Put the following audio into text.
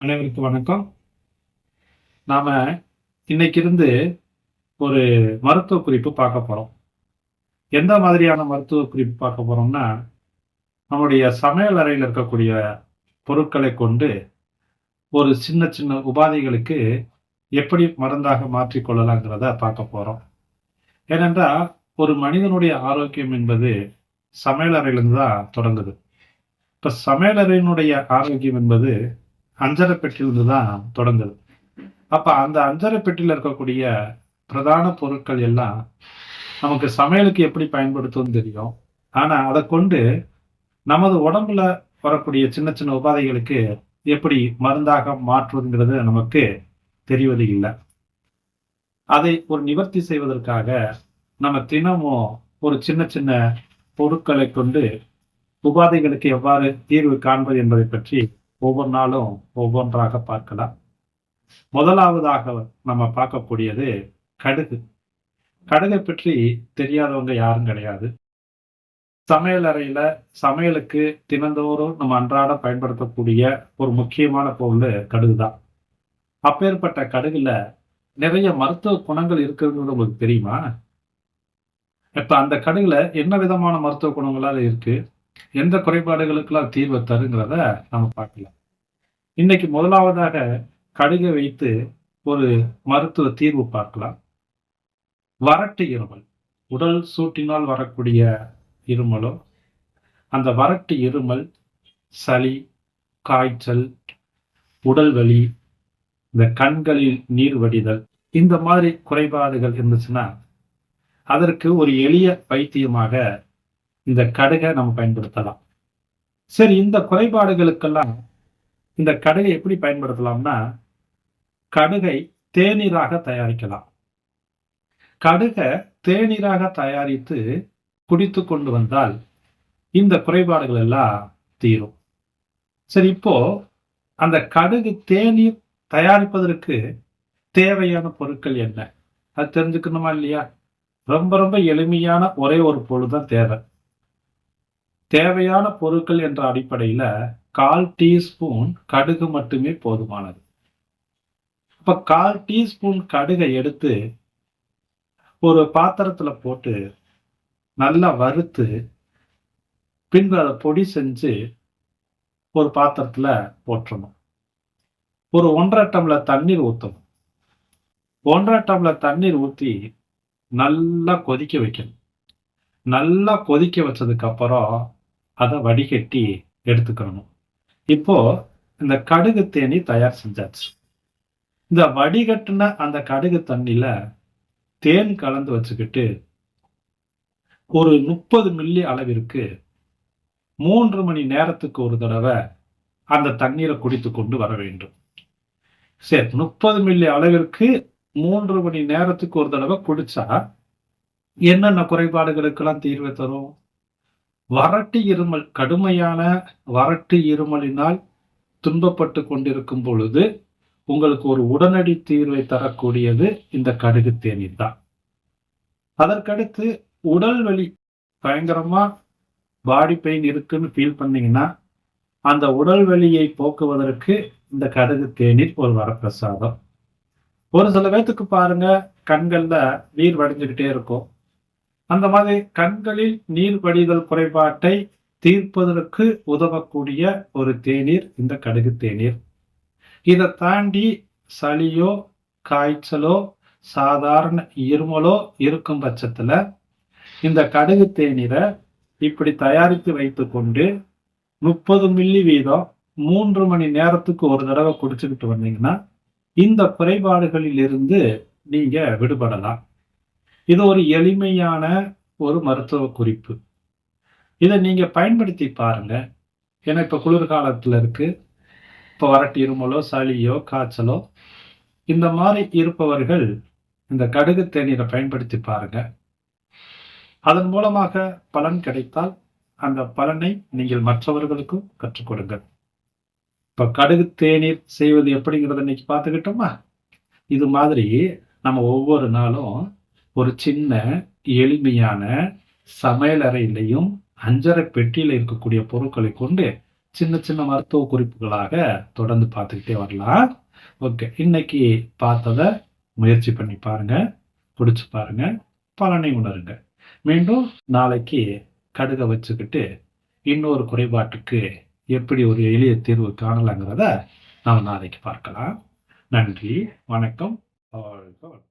அனைவருக்கு வணக்கம். நாம இன்னைக்கு இருந்து ஒரு மருத்துவ குறிப்பு பார்க்க போறோம். எந்த மாதிரியான மருத்துவ குறிப்பு பார்க்க போறோம்னா நம்முடைய சமையல் அறையில் இருக்கக்கூடிய பொருட்களை கொண்டு ஒரு சின்ன சின்ன உபாதைகளுக்கு எப்படி மருந்தாக மாற்றிக்கொள்ளலாங்கிறத பார்க்க போறோம். ஏனென்றால் ஒரு மனிதனுடைய ஆரோக்கியம் என்பது சமையல் அறையிலிருந்து தான் தொடங்குது. இப்ப சமையலறையினுடைய ஆரோக்கியம் என்பது அஞ்சரை பெட்டியிலிருந்து தான் தொடங்குது. அப்போ அந்த அஞ்சரை பெட்டியில இருக்கக்கூடிய பிரதான பொருட்கள் எல்லாம் நமக்கு சமையலுக்கு எப்படி பயன்படுத்தும் தெரியும். ஆனா அதை கொண்டு நமது உடம்புல வரக்கூடிய சின்ன சின்ன உபாதைகளுக்கு எப்படி மருந்தாக மாற்றுவதுங்கிறது நமக்கு தெரிவது இல்லை. அதை ஒரு நிவர்த்தி செய்வதற்காக நம்ம தினமும் ஒரு சின்ன சின்ன பொருட்களை கொண்டு உபாதைகளுக்கு எவ்வாறு தீர்வு காண்பது என்பதை பற்றி ஒவ்வொரு நாளும் ஒவ்வொன்றாக பார்க்கலாம். முதலாவதாக நம்ம பார்க்கக்கூடியது கடுகு. கடுகை பற்றி தெரியாதவங்க யாரும் கிடையாது. சமையல் அறையில சமையலுக்கு தினந்தோறும் நம்ம அன்றாட பயன்படுத்தக்கூடிய ஒரு முக்கியமான பொருள் கடுகு தான் அப்பேற்பட்ட கடுகுல நிறைய மருத்துவ குணங்கள் இருக்கிறது உங்களுக்கு தெரியுமா? இப்ப அந்த கடுகுல என்ன விதமான மருத்துவ குணங்களால இருக்கு? எந்த குறைபாடுகளுக்கெல்லாம் தீர்வு தருங்கிறத நம்ம பார்க்கலாம். இன்னைக்கு முதலாவதாக கடுகை வைத்து ஒரு மருத்துவ தீர்வு பார்க்கலாம். வறட்டு இருமல். உடல் சூட்டினால் வரக்கூடிய இருமலோ அந்த வறட்டு இருமல் சளி காய்ச்சல் உடல் வலி இந்த கண்களில் நீர் வடிதல் இந்த மாதிரி குறைபாடுகள் இருந்துச்சுன்னா அதற்கு ஒரு எளிய வைத்தியமாக இந்த கடுகை நம்ம பயன்படுத்தலாம். சரி இந்த குறைபாடுகளுக்கெல்லாம் இந்த கடுகை எப்படி பயன்படுத்தலாம்னா கடுகை தேநீராக தயாரிக்கலாம். கடுகை தேநீராக தயாரித்து குடித்து கொண்டு வந்தால் இந்த குறைபாடுகள் எல்லாம் தீரும். சரி இப்போ அந்த கடுகு தேநீர் தயாரிப்பதற்கு தேவையான பொருட்கள் என்ன? அது தெரிஞ்சுக்கணுமா இல்லையா? ரொம்ப ரொம்ப எளிமையான ஒரே ஒரு பொருள் தான் தேவை. தேவையான பொருட்கள் என்ற அடிப்படையில் கால் டீஸ்பூன் கடுகு மட்டுமே போதுமானது. இப்போ கால் டீஸ்பூன் கடுகை எடுத்து ஒரு பாத்திரத்தில் போட்டு நல்லா வறுத்து பின்பு அதை பொடி செஞ்சு ஒரு பாத்திரத்தில் போட்டுறணும் ஒரு ஒன்றரை டம்ளர் தண்ணீர் ஊற்றணும் ஒன்றரை டம்ளர் தண்ணீர் ஊற்றி நல்லா கொதிக்க வைக்கணும். நல்லா கொதிக்க வச்சதுக்கப்புறம் அதை வடிகட்டி எடுத்துக்கணும். இப்போ இந்த கடுகு தேனி தயார் செஞ்சாச்சு. இந்த வடிகட்டின அந்த கடுகு தண்ணியில தேன் கலந்து வச்சுக்கிட்டு ஒரு முப்பது மில்லி அளவிற்கு மூன்று மணி நேரத்துக்கு ஒரு தடவை அந்த தண்ணீரை குடித்து கொண்டு வர வேண்டும். சரி முப்பது மில்லி அளவிற்கு மூன்று மணி நேரத்துக்கு ஒரு தடவை குடிச்சா என்னென்ன குறைபாடுகளுக்கெல்லாம் தீர்வு தரும்? வறட்டு இருமல் கடுமையான வறட்டு இருமலினால் துன்பப்பட்டு கொண்டிருக்கும் பொழுது உங்களுக்கு ஒரு உடனடி தீர்வை தரக்கூடியது இந்த கடுகு தேநீர் தான். அதற்கடுத்து உடல் வலி பயங்கரமா பாடி பெயின் இருக்குன்னு ஃபீல் பண்ணீங்கன்னா அந்த உடல் வலியை போக்குவதற்கு இந்த கடுகு தேநீர் ஒரு வரப்பிரசாதம். ஒரு சில பேர்த்துக்கு பாருங்க கண்கள்ல நீர் வடிஞ்சுக்கிட்டே இருக்கும். அந்த மாதிரி கண்களில் நீர் வடிதல் குறைபாட்டை தீர்ப்பதற்கு உதவக்கூடிய ஒரு தேநீர் இந்த கடுகு தேநீர். இதை தாண்டி சளியோ காய்ச்சலோ சாதாரண இருமலோ இருக்கும் பட்சத்துல இந்த கடுகு தேநீரை இப்படி தயாரித்து வைத்து கொண்டு முப்பது மில்லி வீதம் மூன்று மணி நேரத்துக்கு ஒரு தடவை குடிச்சுக்கிட்டு வந்தீங்கன்னா இந்த குறைபாடுகளில் இருந்து நீங்க விடுபடலாம். இது ஒரு எளிமையான ஒரு மருத்துவ குறிப்பு. இதை நீங்க பயன்படுத்தி பாருங்க. ஏன்னா இப்ப குளிர்காலத்துல இருக்கு. இப்ப வரட்டு இருமலோ சளியோ காய்ச்சலோ இந்த மாதிரி இருப்பவர்கள் இந்த கடுகு தேநீரை பயன்படுத்தி பாருங்க. அதன் மூலமாக பலன் கிடைத்தால் அந்த பலனை நீங்கள் மற்றவர்களுக்கும் கற்றுக் கொடுங்கள். இப்ப கடுகு தேநீர் செய்வது எப்படிங்கிறத இன்னைக்கு பார்த்துக்கிட்டோமா? இது மாதிரி நம்ம ஒவ்வொரு நாளும் ஒரு சின்ன எளிமையான சமையல் அறையிலையும் அஞ்சரை பெட்டியில இருக்கக்கூடிய பொருட்களை கொண்டு சின்ன சின்ன மருத்துவ குறிப்புகளாக தொடர்ந்து பார்த்துக்கிட்டே வரலாம். ஓகே இன்னைக்கு பார்த்ததை முயற்சி பண்ணி பாருங்க பிடிச்சி பாருங்க பலனை உணருங்க. மீண்டும் நாளைக்கு கடுகை வச்சுக்கிட்டு இன்னொரு குறைபாட்டுக்கு எப்படி ஒரு எளிய தீர்வு காணலாங்கிறத நாம் நாளைக்கு பார்க்கலாம். நன்றி வணக்கம் வாழ்க